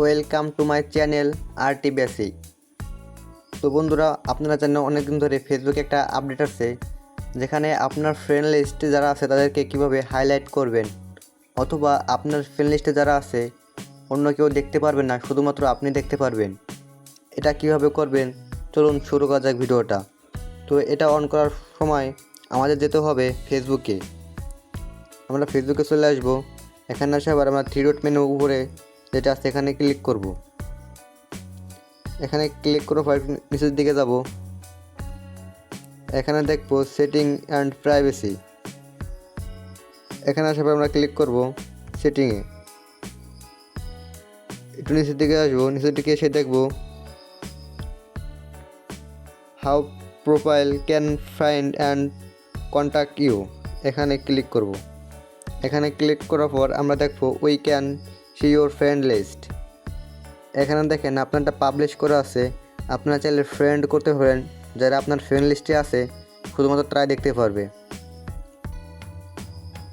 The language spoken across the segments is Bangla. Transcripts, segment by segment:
Welcome to my channel R T basic তো বন্ধুরা, আপনারা জানেন অনেকদিন ধরে ফেসবুকে একটা আপডেট আছে যেখানে আপনার ফ্রেন্ড লিস্টে যারা আছে, তাদেরকে কীভাবে হাইলাইট করবেন? অথবা আপনার ফ্রেন্ড লিস্টে যারা আছে, অন্য কেউ দেখতে পারবেন না, শুধুমাত্র আপনি দেখতে পারবেন। এটা কীভাবে করবেন? চলুন শুরু করা যাক ভিডিওটা। তো এটা অন করার সময় আমাদের যেতে হবে ফেসবুকে আমরা ফেসবুকে চলে আসব। এখানে আসে আবার আমরা থ্রি ডট মেনু উপরে যেটা আছে এখানে ক্লিক করব। এখানে ক্লিক করে পর নিচের দিকে যাব। এখানে দেখব সেটিং অ্যান্ড প্রাইভেসি এখানে আসার পর আমরা ক্লিক করব সেটিংয়ে একটু নিচের দিকে আসব, নিচের দিকে এসে দেখব how profile can find and contact you এখানে ক্লিক করব। এখানে ক্লিক করার পর আমরা দেখব we can see your friend list এখানে দেখেন আপনারটা পাবলিশ করা আছে। আপনারা চাইলে ফ্রেন্ড করতে পারেন। যারা আপনার ফ্রেন্ড লিস্টে আছে, শুধুমাত্র ট্রাই দেখতে পারবে।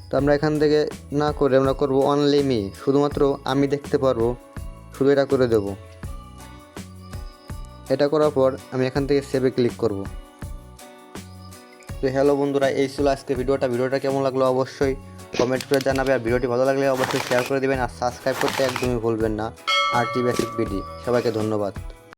তো আমরা এখান থেকে না করে আমরা করব অনলি মি শুধুমাত্র আমি দেখতে পারব। শুধু এটা করে দেব। এটা করার পর আমি এখান থেকে সেভে ক্লিক করব। তো হ্যালো বন্ধুরা, এই ছিল আজকে ভিডিওটা। ভিডিওটা কেমন লাগল অবশ্যই কমেন্ট করে জানাবে। আর ভিডিওটি ভালো লাগলে অবশ্যই শেয়ার করে দেবেন। আর সাবস্ক্রাইব করতে একদমই ভুলবেন না। আর টি বেসিক বিডি সবাইকে ধন্যবাদ।